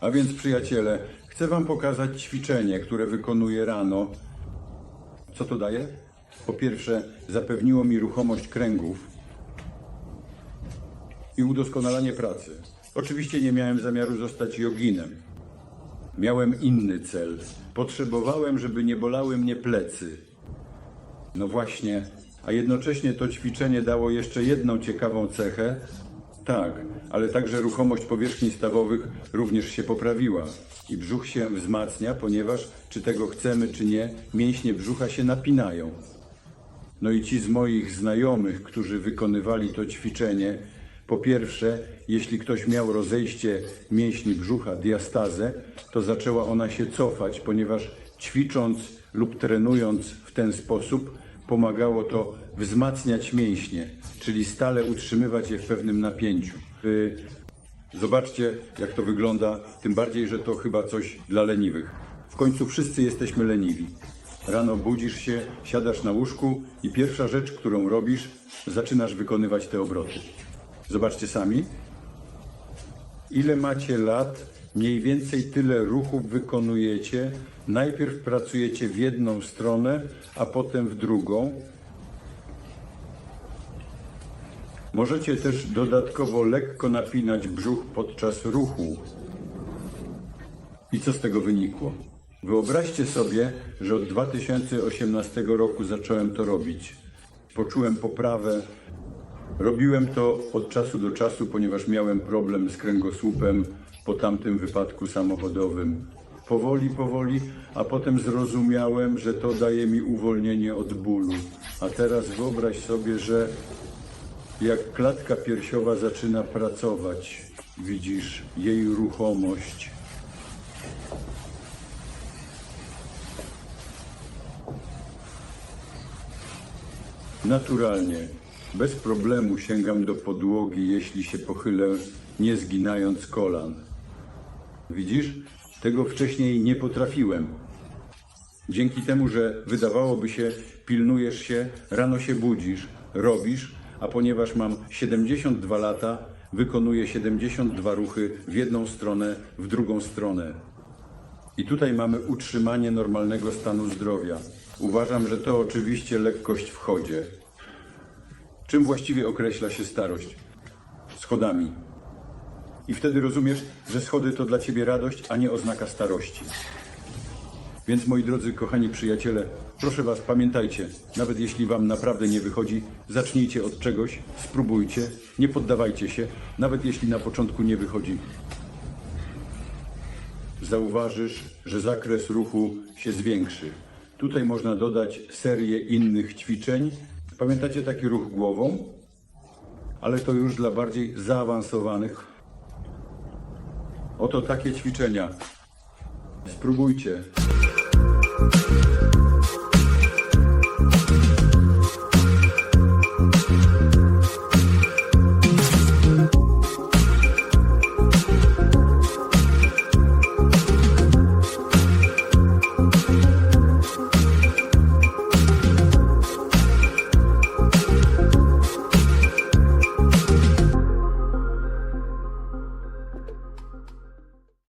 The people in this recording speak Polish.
A więc przyjaciele, chcę Wam pokazać ćwiczenie, które wykonuję rano. Co to daje? Po pierwsze, zapewniło mi ruchomość kręgów i udoskonalanie pracy. Oczywiście nie miałem zamiaru zostać joginem. Miałem inny cel. Potrzebowałem, żeby nie bolały mnie plecy. No właśnie, a jednocześnie to ćwiczenie dało jeszcze jedną ciekawą cechę. Tak, ale także ruchomość powierzchni stawowych również się poprawiła. I brzuch się wzmacnia, ponieważ, czy tego chcemy, czy nie, mięśnie brzucha się napinają. No i ci z moich znajomych, którzy wykonywali to ćwiczenie, po pierwsze, jeśli ktoś miał rozejście mięśni brzucha, diastazę, to zaczęła ona się cofać, ponieważ ćwicząc lub trenując w ten sposób, pomagało to wzmacniać mięśnie, czyli stale utrzymywać je w pewnym napięciu. Zobaczcie, jak to wygląda, tym bardziej, że to chyba coś dla leniwych. W końcu wszyscy jesteśmy leniwi. Rano budzisz się, siadasz na łóżku i pierwsza rzecz, którą robisz, zaczynasz wykonywać te obroty. Zobaczcie sami. Ile macie lat, mniej więcej tyle ruchów wykonujecie. Najpierw pracujecie w jedną stronę, a potem w drugą. Możecie też dodatkowo lekko napinać brzuch podczas ruchu. I co z tego wynikło? Wyobraźcie sobie, że od 2018 roku zacząłem to robić. Poczułem poprawę. Robiłem to od czasu do czasu, ponieważ miałem problem z kręgosłupem po tamtym wypadku samochodowym. Powoli, powoli, a potem zrozumiałem, że to daje mi uwolnienie od bólu. A teraz wyobraź sobie, że jak klatka piersiowa zaczyna pracować, widzisz jej ruchomość. Naturalnie, bez problemu sięgam do podłogi, jeśli się pochylę, nie zginając kolan. Widzisz, tego wcześniej nie potrafiłem. Dzięki temu, że wydawałoby się, pilnujesz się, rano się budzisz, robisz, a ponieważ mam 72 lata, wykonuję 72 ruchy w jedną stronę, w drugą stronę. I tutaj mamy utrzymanie normalnego stanu zdrowia. Uważam, że to oczywiście lekkość w chodzie. Czym właściwie określa się starość? Schodami. I wtedy rozumiesz, że schody to dla ciebie radość, a nie oznaka starości. Więc moi drodzy, kochani przyjaciele, proszę Was, pamiętajcie, nawet jeśli Wam naprawdę nie wychodzi, zacznijcie od czegoś, spróbujcie, nie poddawajcie się, nawet jeśli na początku nie wychodzi. Zauważysz, że zakres ruchu się zwiększy. Tutaj można dodać serię innych ćwiczeń. Pamiętacie taki ruch głową? Ale to już dla bardziej zaawansowanych. Oto takie ćwiczenia. Spróbujcie.